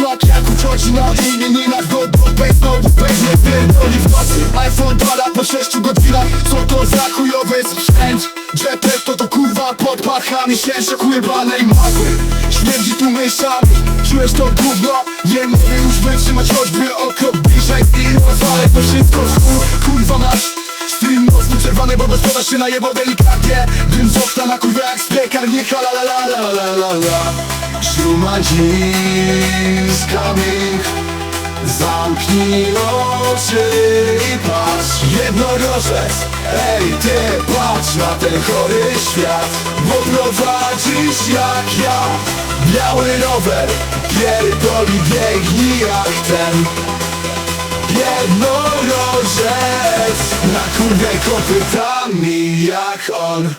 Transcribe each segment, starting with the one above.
smak jak uchodzi na imieninach Do dupy znowu pewnie pierdoli w nocy. iPhone dala po 6 godzinach. Co to za chujowy sprzęt? Jetpack to to kurwa pod pachami Świeże chłybanej magły. Śmierdzi tu myślami Czujesz to gówno? Nie mogę już wytrzymać choćby oko bliżej I rozwalę to wszystko w Kurwa masz Stream mocno przerwany, bo gospodarz się najebał delikatnie. Dym z okna na kurwę jak z la la la la Śrumadziskami Zamknij oczy i patrz. Jednorożec, ej ty patrz na ten chory świat. Bo prowadzisz jak ja. Biały rower, pierdoli biegnij jak ten. Jednorożec Na kurwę kopytami jak on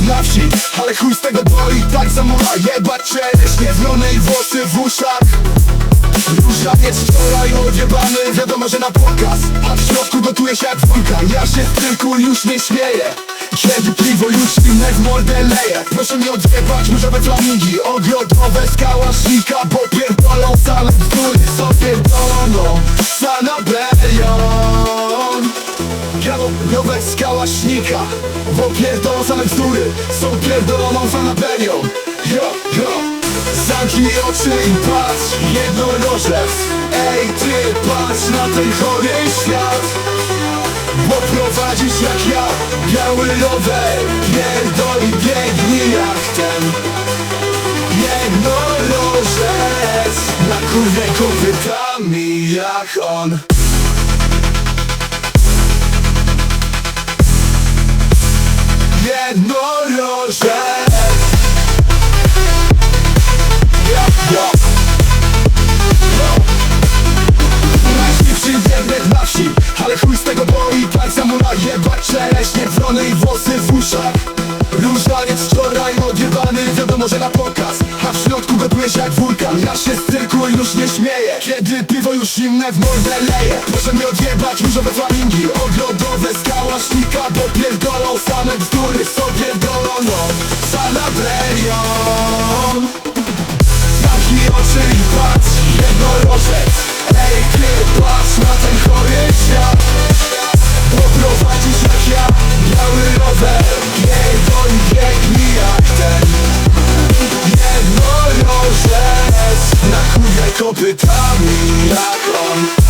na wsi Ale chuj z tego bo i tak zamula Jebać czereśnie, wrony i włosy w uszach. Różaniec wczoraj odjebany Wiadomo, że na pokaz. A w środku gotuje się jak wulkan Ja się tylko już nie śmieję. Kiedy piwo już inne w mordę leje. Proszę nie odjebać różowe flamingi Ogrodowe z kałasznika Bo pierdolą Galopowe z kałasznika Bo pierdolą same bzdury. Są pierdoloną fanabelią Yo, yo Zamknij oczy i patrz Jednorożec Ej ty patrz na ten chory świat. Bo prowadzisz jak ja Biały rower. Pierdoli biegnij jak ten. Jednorożec Na kurwę kopytami jak on Biegnet na wsi Ale chuj z tego bo i tak zamula Jebać czereśnie, wrony i włosy w uszach. Różaniec wczoraj odjebany Wiadomo, że na pokaz. A w środku gotuje się jak wulkan. Ja się z cyrku już nie śmieję. Kiedy piwo już inne w mordę leje. Proszę mi odjebać różowe flamingi. Ogrodowe z kałasznika Bo pierdolą same bzdury kurwę kopytami jak on